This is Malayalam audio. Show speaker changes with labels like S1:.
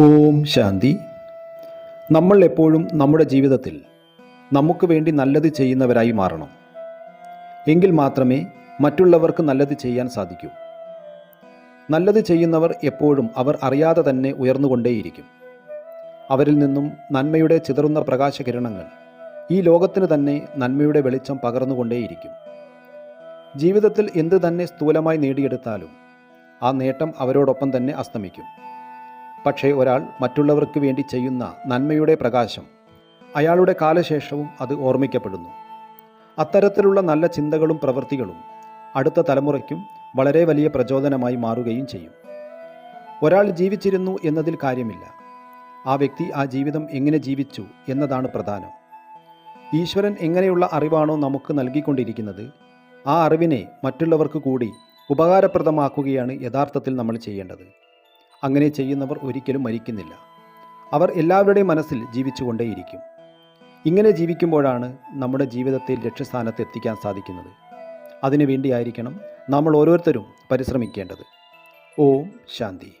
S1: ഓം ശാന്തി. നമ്മൾ എപ്പോഴും നമ്മുടെ ജീവിതത്തിൽ നമുക്ക് വേണ്ടി നല്ലത് ചെയ്യുന്നവരായി മാറണം. എങ്കിൽ മാത്രമേ മറ്റുള്ളവർക്ക് നല്ലത് ചെയ്യാൻ സാധിക്കൂ. നല്ലത് ചെയ്യുന്നവർ എപ്പോഴും അവർ അറിയാതെ തന്നെ ഉയർന്നുകൊണ്ടേയിരിക്കും. അവരിൽ നിന്നും നന്മയുടെ ചിതറുന്ന പ്രകാശകിരണങ്ങൾ ഈ ലോകത്തിന് തന്നെ നന്മയുടെ വെളിച്ചം പകർന്നുകൊണ്ടേയിരിക്കും. ജീവിതത്തിൽ എന്ത് തന്നെ സ്ഥൂലമായി നേടിയെടുത്താലും ആ നേട്ടം അവരോടൊപ്പം തന്നെ അസ്തമിക്കും. പക്ഷേ ഒരാൾ മറ്റുള്ളവർക്ക് വേണ്ടി ചെയ്യുന്ന നന്മയുടെ പ്രകാശം അയാളുടെ കാലശേഷവും അത് ഓർമ്മിക്കപ്പെടുന്നു. അത്തരത്തിലുള്ള നല്ല ചിന്തകളും പ്രവൃത്തികളും അടുത്ത തലമുറയ്ക്കും വളരെ വലിയ പ്രചോദനമായി മാറുകയും ചെയ്യും. ഒരാൾ ജീവിച്ചിരുന്നു എന്നതിൽ കാര്യമില്ല. ആ വ്യക്തി ആ ജീവിതം എങ്ങനെ ജീവിച്ചു എന്നതാണ് പ്രധാനം. ഈശ്വരൻ എങ്ങനെയുള്ള അറിവാണോ നമുക്ക് നൽകിക്കൊണ്ടിരിക്കുന്നത് ആ അറിവിനെ മറ്റുള്ളവർക്ക് കൂടി ഉപകാരപ്രദമാക്കുകയാണ് യഥാർത്ഥത്തിൽ നമ്മൾ ചെയ്യേണ്ടത്. അങ്ങനെ ചെയ്യുന്നവർ ഒരിക്കലും മരിക്കുന്നില്ല. അവർ എല്ലാവരുടെയും മനസ്സിൽ ജീവിച്ചുകൊണ്ടേയിരിക്കും. ഇങ്ങനെ ജീവിക്കുമ്പോഴാണ് നമ്മുടെ ജീവിതത്തിൽ ലക്ഷ്യസ്ഥാനത്ത് എത്തിക്കാൻ സാധിക്കുന്നത്. അതിനു വേണ്ടിയായിരിക്കണം നമ്മൾ ഓരോരുത്തരും പരിശ്രമിക്കേണ്ടത്. ഓം ശാന്തി.